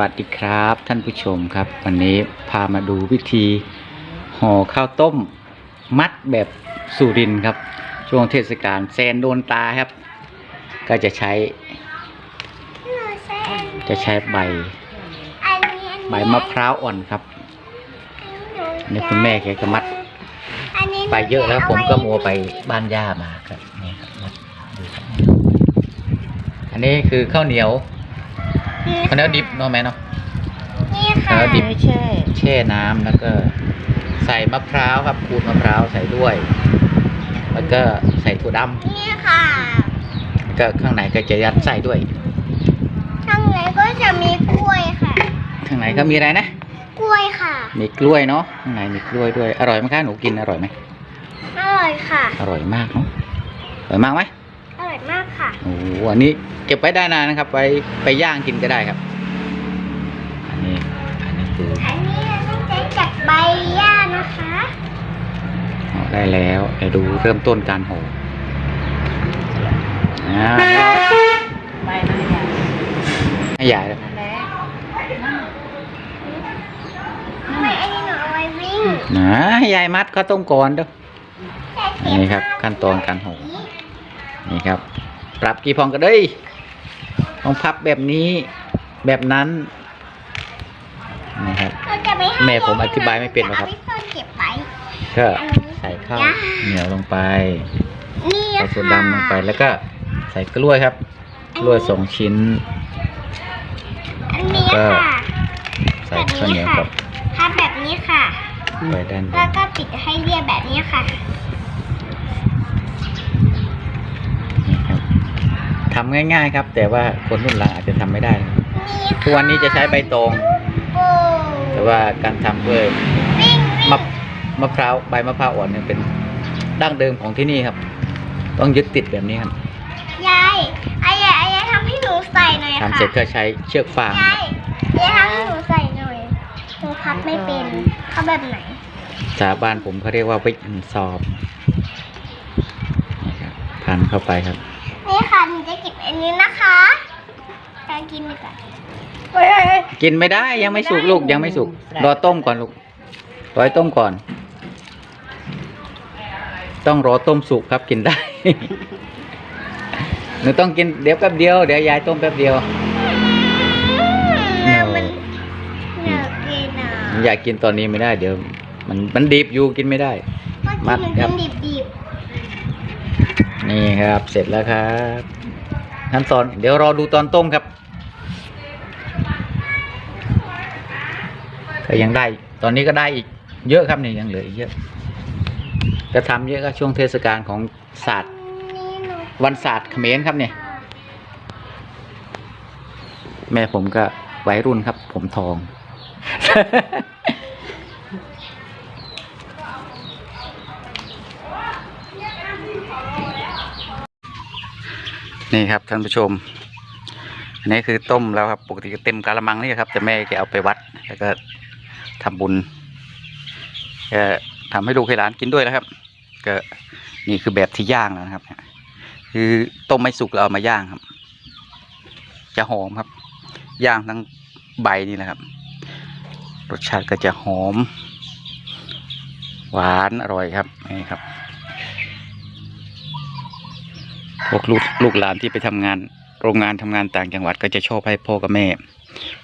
วัสดีครับท่านผู้ชมครับ วันนี้พามาดูวิธีห่อข้าวต้ม มัดแบบสุรินทร์ครับ ช่วงเทศกาลแซนโดนตาครับ ก็จะใช้ จะใช้ใบ ใบมะพร้าวอ่อนครับนี่คุณแม่แกก็มัด ไปเยอะแล้วผมก็มัวไปบ้านย่ามาครับนี่ครับมัดดูครับอันนี้คือข้าวเหนียว ข้าวเหนียวดิบเนาะแม่เนาะนี่แล้ค่ะวดิบไม่ใช่แช่น้ำแล้วก็ ใส่มะพร้าวครับขูดมะพร้าวใส่ด้วย แล้วก็ใส่ถั่วดนี่ค่ะำแล้วก็ข้างในก็จะยัดไส้ด้วย ข้างในก็จะมีกล้วยค่ะ ข้างในก็มีอะไรนะกล้วยค่ะ มีกล้วยเนาะข้างในมีกล้วยด้วย อร่อยไหมคะหนูกินอร่อยไหมอร่อยค่ะ อร่อยมากเนาะอร่อยมากไหมอร่อยมาก ค่ะ โอ้โหอันนี้เก็บไว้ได้นานนะครับ ไปไปย่างกินก็ได้ครับ อันนี้ อันนี้คืออันนี้ต้องใช้จากใบหญ้านะคะห่อได้แล้วเดี๋ยวดูเริ่มต้นการห่ออ่าใบมันใหญ่ให้ใหญ่เลยนั่นแหละทำไมอันนี้หนูเอาไว้วิ่งนะให้ยายมัดข้าวต้มก่อนเด้ออันนี้ครับขั้นตอนการห่อ นี่ครับ ปรับกี่พองกันเลยต้องพับแบบนี้แบบนั้นนี่ครับเราจะไม่ให้แม่ผมอธิบายไม่เป็นหรอกครับจะเอาไปซ่อนเก็บไว้ก็ใส่ข้าวเหนียวลงไปนี่ใส่ค่ะส่วนดำลงไปแล้วก็ใส่กล้วยครับ กล้วยสองชิ้นอันนี้แล้วก็ค่ะใส่ข้าวเหนียวกับทำแบบนี้ค่ะไปด้านบแล้วนก็ปิดให้เรียบแบบนี้ค่ะ ทำง่ายๆครับ แต่ว่าคนรุ่นหลังอาจจะทำไม่ได้นะครับนี่ค่ะทุกวันนี้จะใช้ใบตองโอ้แต่ว่าการทำด้วยวิ่งวิ่งมะมะพร้าวใบมะพร้าวอ่อนเนี่ยเป็นดั้งเดิมของที่นี่ครับ ต้องยึดติดแบบนี้ครับยายอายายอายายทำให้หนูใส่หน่อยค่ะทำเสร็จก็ใช้เชือกฟางคยารับยยายทำให้หนูใส่หน่อยหนูพับไม่เป็นเขาแบบไหนสาบ้านผมเขาเรียกว่าวิกซอบนี่ครับพันเข้าไปครับนี่ ค่ะหนูจะเก็บอันนี้นะคะจะกินดีกว่าเฮ้ยเฮ้ยเฮ้ยกินไม่ได้ยังไม่สุกลูกยังไม่สุกรอต้มก่อนลูกรอให้ต้มก่อน ต้องรอต้มสุกครับกินได้ หนูต้องกินเดี๋ยวแป๊บเดียวเดี๋ยวยายต้มแป๊บเดียวอืมมันอยากกินอะอยากกินตอนนี้ไม่ได้เดี๋ยว มันมันดิบอยู่กินไม่ได้เมื่อมักี้ดหนูครับกินดิบ นี่ครับ เสร็จแล้วครับขั้นตอนเดี๋ยวรอดูตอนต้มครับก็ยังได้ตอนนี้ก็ได้อีกเยอะครับนี่ยังเหลืออีกเยอะจะทำเยอะก็ช่วงเทศกาลของศาสตร์ วันศาสตร์เขมรครับเนี่ย แม่ผมก็วัยรุ่นครับ ผมทอง นี่ครับท่านผู้ชม อันนี้คือต้มแล้วครับ ปกติเต็มกะละมังนี่ครับ แต่แม่แกเอาไปวัด แล้วก็ทำบุญแกทำให้ลูกให้หลานกินด้วยนะครับก็นี่คือแบบที่ย่างแล้วนะครับ คือต้มไม่สุกเราเอามาย่างครับ จะหอมครับ ย่างทั้งใบนี่นะครับ รสชาติก็จะหอม หวานอร่อยครับนี่ครับ พ วกลูกลูกหลานที่ไปทำงาน โรงงานทำงานต่างจังหวัดก็จะชอบให้พ่อกับแม่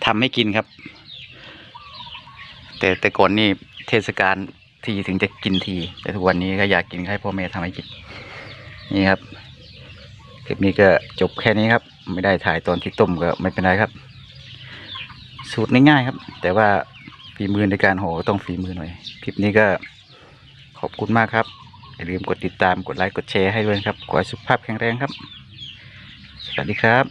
ทำให้กินครับ แต่แต่ก่อนนี่เทศกาลทีถึงจะกินที แต่ทุกวันนี้ก็อยากกินให้พ่อแม่ทำให้กิน นี่ครับคลิปนี้ก็จบแค่นี้ครับ ไม่ได้ถ่ายตอนที่ต้มก็ไม่เป็นไรครับ สูตรง่ายๆครับ แต่ว่าฝีมือในการห่อต้องฝีมือหน่อย คลิปนี้ก็ขอบคุณมากครับ อย่าลืมกดติดตามกดไลค์กดแชร์ให้ด้วยครับ ขอให้สุขภาพแข็งแรงครับ สวัสดีครับ